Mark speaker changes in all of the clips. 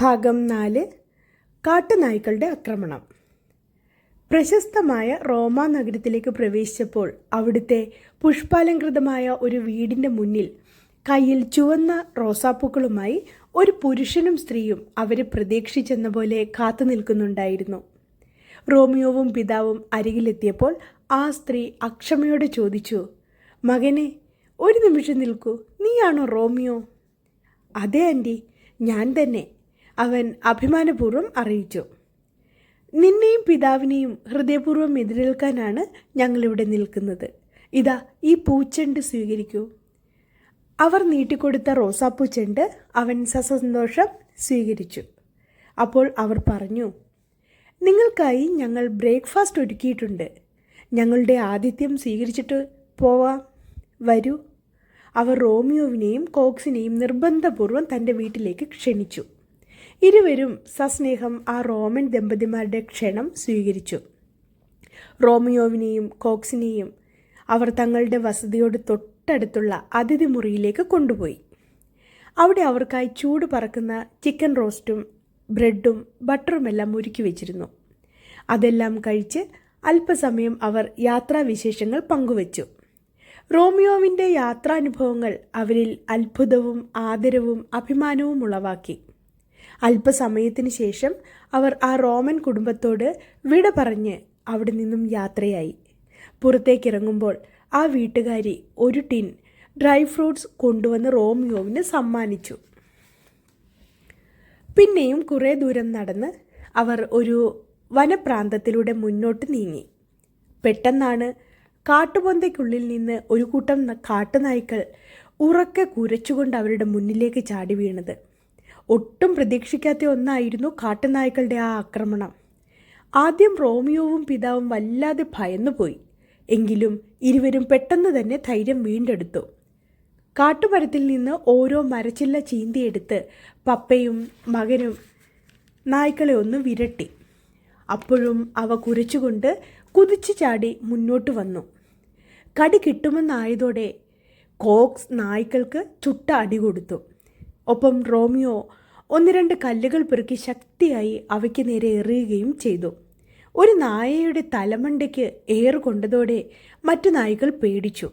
Speaker 1: ഭാഗം നാല് കാട്ടുനായ്ക്കളുടെ ആക്രമണം. പ്രശസ്തമായ റോമ നഗരത്തിലേക്ക് പ്രവേശിച്ചപ്പോൾ അവിടുത്തെ പുഷ്പാലങ്കൃതമായ ഒരു വീടിന്റെ മുന്നിൽ കയ്യിൽ ചുവന്ന റോസാപ്പൂക്കളുമായി ഒരു പുരുഷനും സ്ത്രീയും അവരെ പ്രതീക്ഷിച്ചെന്ന പോലെ കാത്തു നിൽക്കുന്നുണ്ടായിരുന്നു. റോമിയോവും പിതാവും അരികിലെത്തിയപ്പോൾ ആ സ്ത്രീ അക്ഷമയോടെ ചോദിച്ചു മകനെ ഒരു നിമിഷം നിൽക്കൂ. നീയാണോ റോമിയോ? അതെ ആന്റി ഞാൻ തന്നെ. അവൻ അഭിമാനപൂർവം അറിയിച്ചു. നിന്നെയും പിതാവിനെയും ഹൃദയപൂർവം എതിരേൽക്കാനാണ് ഞങ്ങളിവിടെ നിൽക്കുന്നത്. ഇതാ ഈ പൂച്ചെണ്ട് സ്വീകരിക്കൂ. അവർ നീട്ടിക്കൊടുത്ത റോസാപ്പൂ ചെണ്ട് അവൻ സസന്തോഷം സ്വീകരിച്ചു. അപ്പോൾ അവർ പറഞ്ഞു നിങ്ങൾക്കായി ഞങ്ങൾ ബ്രേക്ക്ഫാസ്റ്റ് ഒരുക്കിയിട്ടുണ്ട്. ഞങ്ങളുടെ ആതിഥ്യം സ്വീകരിച്ചിട്ട് പോവാം. വരൂ. അവർ റോമിയോവിനെയും കോക്സിനെയും നിർബന്ധപൂർവം തന്റെ വീട്ടിലേക്ക് ക്ഷണിച്ചു. ഇരുവരും സസ്നേഹം ആ റോമൻ ദമ്പതിമാരുടെ ക്ഷണം സ്വീകരിച്ചു. റോമിയോവിനെയും കോക്സിനെയും അവർ തങ്ങളുടെ വസതിയോട് തൊട്ടടുത്തുള്ള അതിഥി മുറിയിലേക്ക് കൊണ്ടുപോയി. അവിടെ അവർക്കായി ചൂട് പറക്കുന്ന ചിക്കൻ റോസ്റ്റും ബ്രെഡും ബട്ടറുമെല്ലാം ഒരുക്കി വെച്ചിരുന്നു. അതെല്ലാം കഴിച്ച് അല്പസമയം അവർ യാത്രാവിശേഷങ്ങൾ പങ്കുവച്ചു. റോമിയോവിന്റെ യാത്രാനുഭവങ്ങൾ അവരിൽ അത്ഭുതവും ആദരവും അഭിമാനവും ഉളവാക്കി. അല്പസമയത്തിന് ശേഷം അവർ ആ റോമൻ കുടുംബത്തോട് വിട പറഞ്ഞ് അവിടെ നിന്നും യാത്രയായി. പുറത്തേക്കിറങ്ങുമ്പോൾ ആ വീട്ടുകാരി ഒരു ടിൻ ഡ്രൈ ഫ്രൂട്ട്സ് കൊണ്ടുവന്ന് റോമിയോവിന് സമ്മാനിച്ചു. പിന്നെയും കുറേ ദൂരം നടന്ന് അവർ ഒരു വനപ്രാന്തത്തിലൂടെ മുന്നോട്ട് നീങ്ങി. പെട്ടെന്നാണ് കാട്ടുപൊന്തയ്ക്കുള്ളിൽ നിന്ന് ഒരു കൂട്ടം കാട്ടുനായ്ക്കൾ ഉറക്കെ കുരച്ചുകൊണ്ട് അവരുടെ മുന്നിലേക്ക് ചാടി വീണത്. ഒട്ടും പ്രതീക്ഷിക്കാത്ത ഒന്നായിരുന്നു കാട്ടുനായ്ക്കളുടെ ആ ആക്രമണം. ആദ്യം റോമിയോവും പിതാവും വല്ലാതെ ഭയന്നുപോയി. എങ്കിലും ഇരുവരും പെട്ടെന്ന് തന്നെ ധൈര്യം വീണ്ടെടുത്തു. കാട്ടുമരത്തിൽ നിന്ന് ഓരോ മരച്ചില്ല ചീന്തിയെടുത്ത് പപ്പയും മകനും നായ്ക്കളെ ഒന്ന് വിരട്ടി. അപ്പോഴും അവ കുരച്ചുകൊണ്ട് കുതിച്ചു ചാടി മുന്നോട്ട് വന്നു. കടി കിട്ടുമെന്നായതോടെ കോക്സ് നായ്ക്കൾക്ക് ചുട്ട അടി കൊടുത്തു. ഒപ്പം റോമിയോ ഒന്ന് രണ്ട് കല്ലുകൾ പെറുക്കി ശക്തിയായി അവയ്ക്ക് നേരെ എറിയുകയും ചെയ്തു. ഒരു നായയുടെ തലമണ്ടയ്ക്ക് ഏറ് കൊണ്ടതോടെ മറ്റു നായ്ക്കൾ പേടിച്ചു.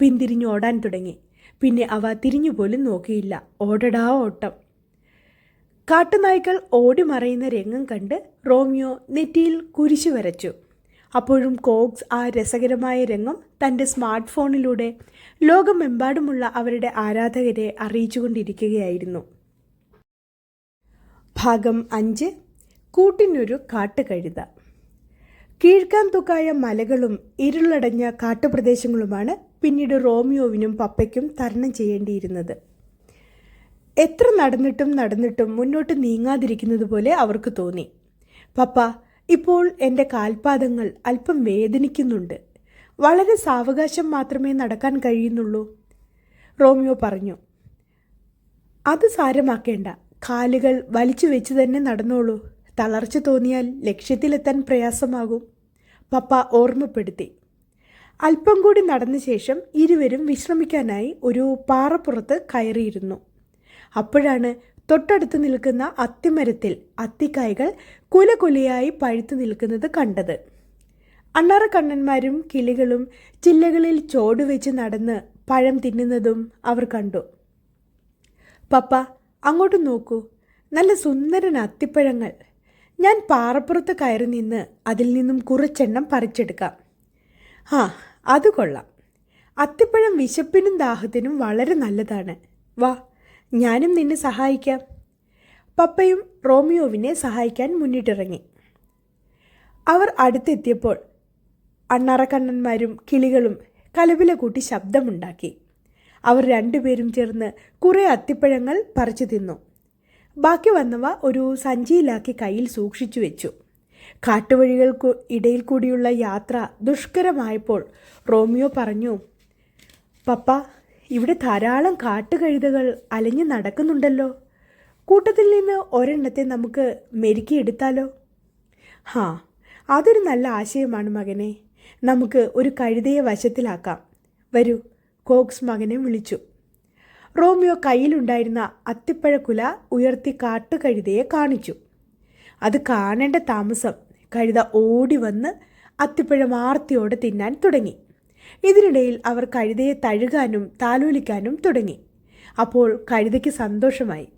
Speaker 1: പിന്തിരിഞ്ഞ് ഓടാൻ തുടങ്ങി. പിന്നെ അവ തിരിഞ്ഞുപോലും നോക്കിയില്ല. ഓടടാ ഓട്ടം. കാട്ടുനായ്ക്കൾ ഓടി മറയുന്ന രംഗം കണ്ട് റോമിയോ നെറ്റിയിൽ കുരിശു വരച്ചു. അപ്പോഴും കോക്സ് ആ രസകരമായ രംഗം തന്റെ സ്മാർട്ട് ഫോണിലൂടെ ലോകമെമ്പാടുമുള്ള അവരുടെ ആരാധകരെ അറിയിച്ചുകൊണ്ടിരിക്കുകയായിരുന്നു. ഭാഗം അഞ്ച് കൂട്ടിനൊരു കാട്ടുകഴുത. കീഴ്ക്കാൻ തുക്കായ മലകളും ഇരുളടഞ്ഞ കാട്ടുപ്രദേശങ്ങളുമാണ് പിന്നീട് റോമിയോവിനും പപ്പയ്ക്കും തരണം ചെയ്യേണ്ടിയിരുന്നത്. എത്ര നടന്നിട്ടും നടന്നിട്ടും മുന്നോട്ട് നീങ്ങാതിരിക്കുന്നത് പോലെ അവർക്ക് തോന്നി. പപ്പ ഇപ്പോൾ എന്റെ കാൽപാദങ്ങൾ അല്പം വേദനിക്കുന്നുണ്ട്. വളരെ സാവകാശം മാത്രമേ നടക്കാൻ കഴിയുന്നുള്ളൂ. റോമിയോ പറഞ്ഞു അത് സാരമാക്കേണ്ട. കാലുകൾ വലിച്ചു വെച്ച് തന്നെ നടന്നോളൂ. തളർച്ച തോന്നിയാൽ ലക്ഷ്യത്തിലെത്താൻ പ്രയാസമാകും. പപ്പ ഓർമ്മപ്പെടുത്തി. അല്പം കൂടി നടന്ന ശേഷം ഇരുവരും വിശ്രമിക്കാനായി ഒരു പാറപ്പുറത്ത് കയറിയിരുന്നു. അപ്പോഴാണ് തൊട്ടടുത്ത് നിൽക്കുന്ന അത്തിമരത്തിൽ അത്തിക്കായകൾ കുലകുലയായി പഴുത്തു നിൽക്കുന്നത് കണ്ടത്. അണ്ണാറക്കണ്ണന്മാരും കിളികളും ചില്ലകളിൽ ചോടുവെച്ച് നടന്ന് പഴം തിന്നുന്നതും അവർ കണ്ടു. പപ്പ അങ്ങോട്ട് നോക്കൂ. നല്ല സുന്ദരൻ അത്തിപ്പഴങ്ങൾ. ഞാൻ പാറപ്പുറത്ത് കയറി നിന്ന് അതിൽ നിന്നും കുറച്ചെണ്ണം പറിച്ചെടുക്കാം. ആ അത് കൊള്ളാം. അത്തിപ്പഴം വിശപ്പിനും ദാഹത്തിനും വളരെ നല്ലതാണ്. വാ ഞാനും നിന്നെ സഹായിക്കാം. പപ്പയും റോമിയോവിനെ സഹായിക്കാൻ മുന്നിട്ടിറങ്ങി. അവർ അടുത്തെത്തിയപ്പോൾ അണ്ണറക്കണ്ണന്മാരും കിളികളും കലവില കൂട്ടി ശബ്ദമുണ്ടാക്കി. അവർ രണ്ടുപേരും ചേർന്ന് കുറേ അത്തിപ്പഴങ്ങൾ പറിച്ചു തിന്നു. ബാക്കി വന്നവ ഒരു സഞ്ചിയിലാക്കി കയ്യിൽ സൂക്ഷിച്ചു വെച്ചു. കാട്ടുവഴികൾക്കു ഇടയിൽ കൂടിയുള്ള യാത്ര ദുഷ്കരമായപ്പോൾ റോമിയോ പറഞ്ഞു പപ്പ ഇവിടെ ധാരാളം കാട്ടുകഴുതകൾ അലഞ്ഞു നടക്കുന്നുണ്ടല്ലോ. കൂട്ടത്തിൽ നിന്ന് ഒരെണ്ണത്തെ നമുക്ക് മെരുക്കിയെടുത്താലോ? ഹാ അതൊരു നല്ല ആശയമാണ് മകനെ. നമുക്ക് ഒരു കഴുതയെ വശത്തിലാക്കാം. വരൂ കോക്സ് മകനെ വിളിച്ചു. റോമിയോ കയ്യിലുണ്ടായിരുന്ന അത്തിപ്പഴക്കുല ഉയർത്തി കാട്ടുകഴുതയെ കാണിച്ചു. അത് കാണേണ്ട താമസം. കഴുത ഓടി വന്ന് അത്തിപ്പഴം ആർത്തിയോടെ തിന്നാൻ തുടങ്ങി. ഇതിനിടയിൽ അവർ കഴുതയെ തഴുകാനും താലോലിക്കാനും തുടങ്ങി. അപ്പോൾ കഴുതയ്ക്ക് സന്തോഷമായി.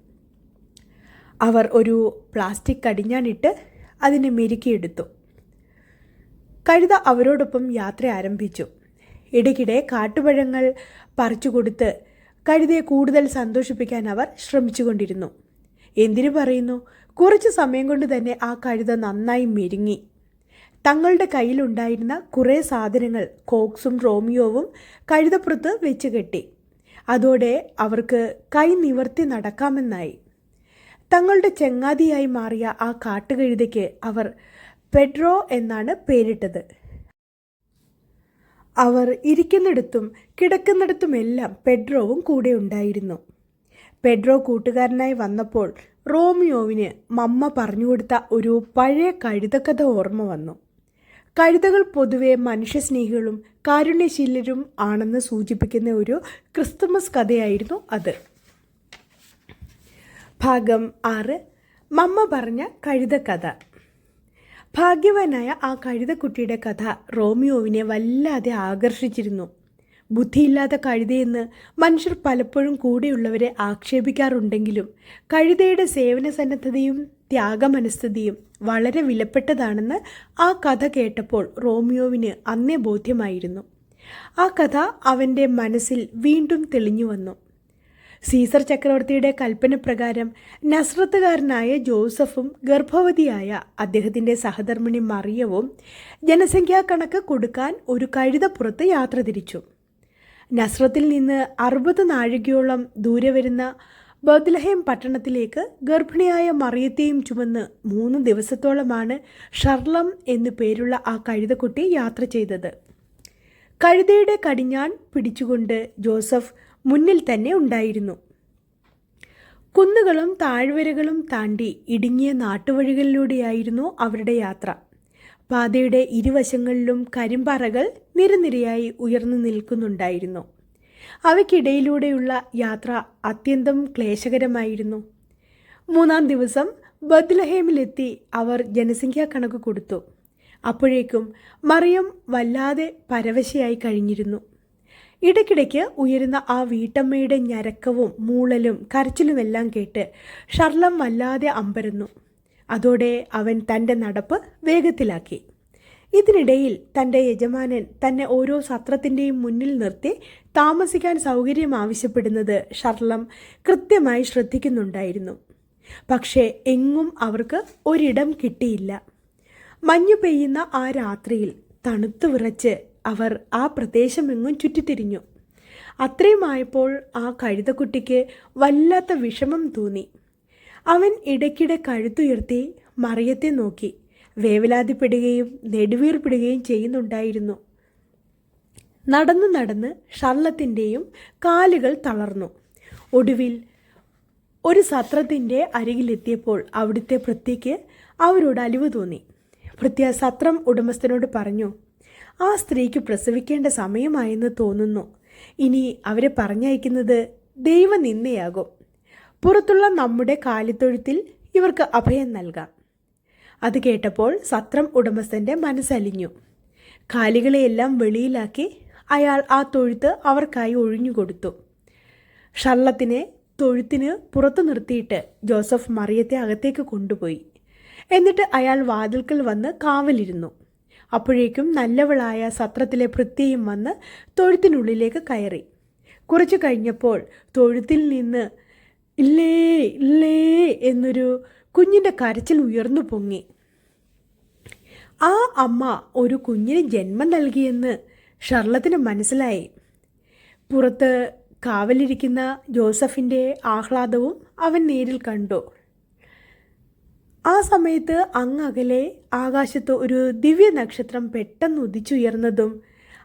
Speaker 1: അവർ ഒരു പ്ലാസ്റ്റിക് കടിഞ്ഞാണിട്ട് അതിനെ മെരുക്കിയെടുത്തു. കഴുത അവരോടൊപ്പം യാത്ര ആരംഭിച്ചു. ഇടയ്ക്കിടെ കാട്ടുപഴങ്ങൾ പറിച്ചു കൊടുത്ത് കഴുതയെ കൂടുതൽ സന്തോഷിപ്പിക്കാൻ അവർ ശ്രമിച്ചുകൊണ്ടിരുന്നു. എന്തിനു പറയുന്നു? കുറച്ച് സമയം കൊണ്ട് തന്നെ ആ കഴുത നന്നായി മെരുങ്ങി. തങ്ങളുടെ കയ്യിലുണ്ടായിരുന്ന കുറേ സാധനങ്ങൾ കോക്സും റോമിയോവും കഴുതപ്പുറത്ത് വെച്ച് കെട്ടി. അതോടെ അവർക്ക് കൈ നിവർത്തി നടക്കാമെന്നായി. തങ്ങളുടെ ചെങ്ങാതിയായി മാറിയ ആ കാട്ടുകഴുതയ്ക്ക് അവർ പെഡ്രോ എന്നാണ് പേരിട്ടത്. അവർ ഇരിക്കുന്നിടത്തും കിടക്കുന്നിടത്തുമെല്ലാം പെഡ്രോവും കൂടെ ഉണ്ടായിരുന്നു. പെഡ്രോ കൂട്ടുകാരനായി വന്നപ്പോൾ റോമിയോവിന് മമ്മ പറഞ്ഞുകൊടുത്ത ഒരു പഴയ കഴുതക്കഥ ഓർമ്മ വന്നു. കഴുതകൾ പൊതുവെ മനുഷ്യസ്നേഹികളും കാരുണ്യശീലരും ആണെന്ന് സൂചിപ്പിക്കുന്ന ഒരു ക്രിസ്തുമസ് കഥയായിരുന്നു അത്. ഭാഗം ആറ്. മമ്മ പറഞ്ഞ കഴുത കഥ. ഭാഗ്യവാനായ ആ കഴുതക്കുട്ടിയുടെ കഥ റോമിയോവിനെ വല്ലാതെ ആകർഷിച്ചിരുന്നു. ബുദ്ധിയില്ലാത്ത കഴുതയെന്ന് മനുഷ്യർ പലപ്പോഴും കൂടെയുള്ളവരെ ആക്ഷേപിക്കാറുണ്ടെങ്കിലും കഴുതയുടെ സേവന സന്നദ്ധതയും ത്യാഗമനസ്ഥതയും വളരെ വിലപ്പെട്ടതാണെന്ന് ആ കഥ കേട്ടപ്പോൾ റോമിയോവിന് അന്നേ ബോധ്യമായിരുന്നു. ആ കഥ അവന്റെ മനസ്സിൽ വീണ്ടും തെളിഞ്ഞു വന്നു. സീസർ ചക്രവർത്തിയുടെ കൽപ്പന പ്രകാരം നസ്രത്തുകാരനായ ജോസഫും ഗർഭവതിയായ അദ്ദേഹത്തിന്റെ സഹധർമ്മിണി മറിയവും ജനസംഖ്യാ കണക്ക് കൊടുക്കാൻ ഒരു കഴുതപ്പുറത്ത് യാത്ര തിരിച്ചു. നസ്രത്തിൽ നിന്ന് അറുപത് നാഴികയോളം ദൂരെ വരുന്ന ബദ്ലഹേം പട്ടണത്തിലേക്ക് ഗർഭിണിയായ മറിയത്തെയും ചുമന്ന് മൂന്ന് ദിവസത്തോളമാണ് ഷർലം എന്നു പേരുള്ള ആ കഴുതക്കുട്ടി യാത്ര ചെയ്തത്. കഴുതയുടെ കടിഞ്ഞാൺ പിടിച്ചുകൊണ്ട് ജോസഫ് മുന്നിൽ തന്നെ ഉണ്ടായിരുന്നു. കുന്നുകളും താഴ്വരകളും താണ്ടി ഇടുങ്ങിയ നാട്ടുവഴികളിലൂടെയായിരുന്നു അവരുടെ യാത്ര. പാതയുടെ ഇരുവശങ്ങളിലും കരിമ്പാറകൾ നിരനിരയായി ഉയർന്നു നിൽക്കുന്നുണ്ടായിരുന്നു. അവയ്ക്കിടയിലൂടെയുള്ള യാത്ര അത്യന്തം ക്ലേശകരമായിരുന്നു. മൂന്നാം ദിവസം ബദ്ലഹേമിലെത്തി അവർ ജനസംഖ്യാ കണക്ക് കൊടുത്തു. അപ്പോഴേക്കും മറിയം വല്ലാതെ പരവശയായി കഴിഞ്ഞിരുന്നു. ഇടയ്ക്കിടയ്ക്ക് ഉയരുന്ന ആ വീട്ടമ്മയുടെ ഞരക്കവും മൂളലും കരച്ചിലുമെല്ലാം കേട്ട് ഷർലം വല്ലാതെ അമ്പരന്നു. അതോടെ അവൻ തന്റെ നടപ്പ് വേഗത്തിലാക്കി. ഇതിനിടയിൽ തന്റെ യജമാനൻ തന്നെ ഓരോ സത്രത്തിന്റെയും മുന്നിൽ നിർത്തി താമസിക്കാൻ സൗകര്യം ആവശ്യപ്പെടുന്നത് ഷർലം കൃത്യമായി ശ്രദ്ധിക്കുന്നുണ്ടായിരുന്നു. പക്ഷേ എങ്ങും അവർക്ക് ഒരിടം കിട്ടിയില്ല. മഞ്ഞു പെയ്യുന്ന ആ രാത്രിയിൽ തണുത്തു വിറച്ച് അവർ ആ പ്രദേശമെങ്ങും ചുറ്റിത്തിരിഞ്ഞു. അത്രയുമായപ്പോൾ ആ കഴുതക്കുട്ടിക്ക് വല്ലാത്ത വിഷമം തോന്നി. അവൻ ഇടയ്ക്കിടെ കഴുത്തുയർത്തി മറിയത്തെ നോക്കി. വേവലാതിപ്പെടുകയും നെടുവീർപ്പിടുകയും ചെയ്യുന്നുണ്ടായിരുന്നു. നടന്ന് നടന്ന് ഷർലത്തിന്റെയും കാലുകൾ തളർന്നു. ഒടുവിൽ ഒരു സത്രത്തിന്റെ അരികിലെത്തിയപ്പോൾ അവിടുത്തെ പൃഥ്വിക്ക് അവരോട് അലിവ് തോന്നി. പൃഥ്വ സത്രം ഉടമസ്ഥനോട് പറഞ്ഞു ആ സ്ത്രീക്ക് പ്രസവിക്കേണ്ട സമയമായെന്ന് തോന്നുന്നു. ഇനി അവരെ പറഞ്ഞയക്കുന്നത് ദൈവനിന്ദയാകും. പുറത്തുള്ള നമ്മുടെ കാലിത്തൊഴുത്തിൽ ഇവർക്ക് അഭയം നൽകാം. അത് കേട്ടപ്പോൾ സത്രം ഉടമസ്ഥന്റെ മനസ്സലിഞ്ഞു. കാലികളെയെല്ലാം വെളിയിലാക്കി അയാൾ ആ തൊഴുത്ത് അവർക്കായി ഒഴിഞ്ഞുകൊടുത്തു ഷള്ളത്തിനെ തൊഴുത്തിന് പുറത്തു നിർത്തിയിട്ട് ജോസഫ് മറിയത്തെ അകത്തേക്ക് കൊണ്ടുപോയി. എന്നിട്ട് അയാൾ വാതിൽക്കൽ വന്ന് കാവലിരുന്നു. അപ്പോഴേക്കും നല്ലവളായ സത്രത്തിലെ ഭൃത്യയും വന്ന് തൊഴുത്തിനുള്ളിലേക്ക് കയറി. കുറച്ചു കഴിഞ്ഞപ്പോൾ തൊഴുത്തിൽ നിന്ന് ഇല്ലേ ഇല്ലേ എന്നൊരു കുഞ്ഞിന്റെ കരച്ചിൽ ഉയർന്നു പൊങ്ങി. ആ അമ്മ ഒരു കുഞ്ഞിന് ജന്മം നൽകിയെന്ന് ഷർലത്തിന് മനസ്സിലായി. പുറത്ത് കാവലിരിക്കുന്ന ജോസഫിന്റെ ആഹ്ലാദവും അവൻ നേരിൽ കണ്ടു. ആ സമയത്ത് അങ്ങകലെ ആകാശത്ത് ഒരു ദിവ്യ നക്ഷത്രം പെട്ടെന്ന് ഉദിച്ചുയർന്നതും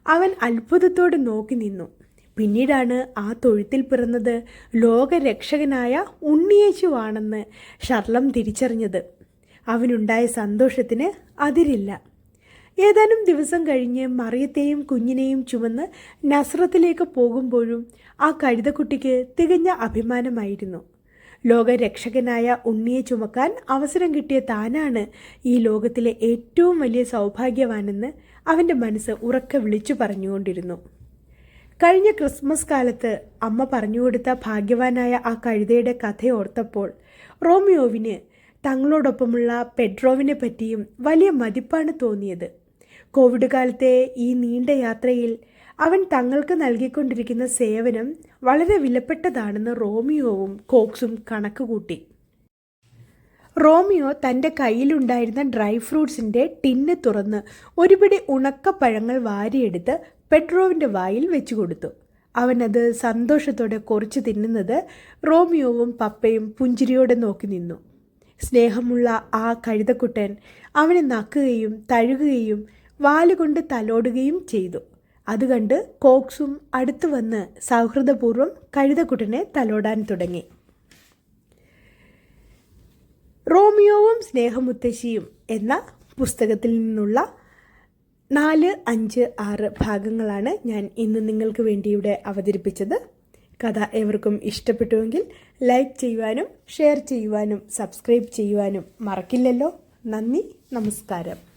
Speaker 1: അവൻ അത്ഭുതത്തോടെ നോക്കി നിന്നു. പിന്നീടാണ് ആ തൊഴുത്തിൽ പിറന്നത് ലോകരക്ഷകനായ ഉണ്ണിയേശുവാണെന്ന് ഷർലം തിരിച്ചറിഞ്ഞത്. അവനുണ്ടായ സന്തോഷത്തിന് അതിരില്ല. ഏതാനും ദിവസം കഴിഞ്ഞ് മറിയത്തെയും കുഞ്ഞിനെയും ചുമന്ന് നസ്രത്തിലേക്ക് പോകുമ്പോഴും ആ കഴുതക്കുട്ടിക്ക് തികഞ്ഞ അഭിമാനമായിരുന്നു. ലോകരക്ഷകനായ ഉണ്ണിയെ ചുമക്കാൻ അവസരം കിട്ടിയ താനാണ് ഈ ലോകത്തിലെ ഏറ്റവും വലിയ സൗഭാഗ്യവാനെന്ന് അവന്റെ മനസ്സ് ഉറക്കെ വിളിച്ചു പറഞ്ഞുകൊണ്ടിരുന്നു. കഴിഞ്ഞ ക്രിസ്മസ് കാലത്ത് അമ്മ പറഞ്ഞു കൊടുത്ത ഭാഗ്യവാനായ ആ കഴുതയുടെ കഥയോർത്തപ്പോൾ റോമിയോവിന് തങ്ങളോടൊപ്പമുള്ള പെഡ്രോവിനെ പറ്റിയും വലിയ മതിപ്പാണ് തോന്നിയത്. കോവിഡ് കാലത്തെ ഈ നീണ്ട യാത്രയിൽ അവൻ തങ്ങൾക്ക് നൽകിക്കൊണ്ടിരിക്കുന്ന സേവനം വളരെ വിലപ്പെട്ടതാണെന്ന് റോമിയോവും കോക്സും കണക്ക് കൂട്ടി റോമിയോ തന്റെ കയ്യിലുണ്ടായിരുന്ന ഡ്രൈ ഫ്രൂട്ട്സിന്റെ ടിന്ന് തുറന്ന് ഒരുപിടി ഉണക്കപ്പഴങ്ങൾ വാരിയെടുത്ത് പെട്രോവിന്റെ വായിൽ വെച്ചു കൊടുത്തു. അവനത് സന്തോഷത്തോടെ കുറച്ച് തിന്നുന്നത് റോമിയോവും പപ്പയും പുഞ്ചിരിയോടെ നോക്കി നിന്നു. സ്നേഹമുള്ള ആ കഴുതക്കുട്ടൻ അവനെ നക്കുകയും തഴുകുകയും വാലുകൊണ്ട് തലോടുകയും ചെയ്തു. അത് കണ്ട് കോക്സും അടുത്തു വന്ന് സൗഹൃദപൂർവം കഴുതക്കുട്ടനെ തലോടാൻ തുടങ്ങി. റോമിയോവും സ്നേഹമുത്തശ്ശിയും എന്ന പുസ്തകത്തിൽ നിന്നുള്ള നാല് അഞ്ച് ആറ് ഭാഗങ്ങളാണ് ഞാൻ ഇന്ന് നിങ്ങൾക്ക് വേണ്ടി ഇവിടെ അവതരിപ്പിച്ചത്. കഥ ഏവർക്കും ഇഷ്ടപ്പെട്ടുവെങ്കിൽ ലൈക്ക് ചെയ്യുവാനും ഷെയർ ചെയ്യുവാനും സബ്സ്ക്രൈബ് ചെയ്യുവാനും മറക്കില്ലല്ലോ. നന്ദി നമസ്കാരം.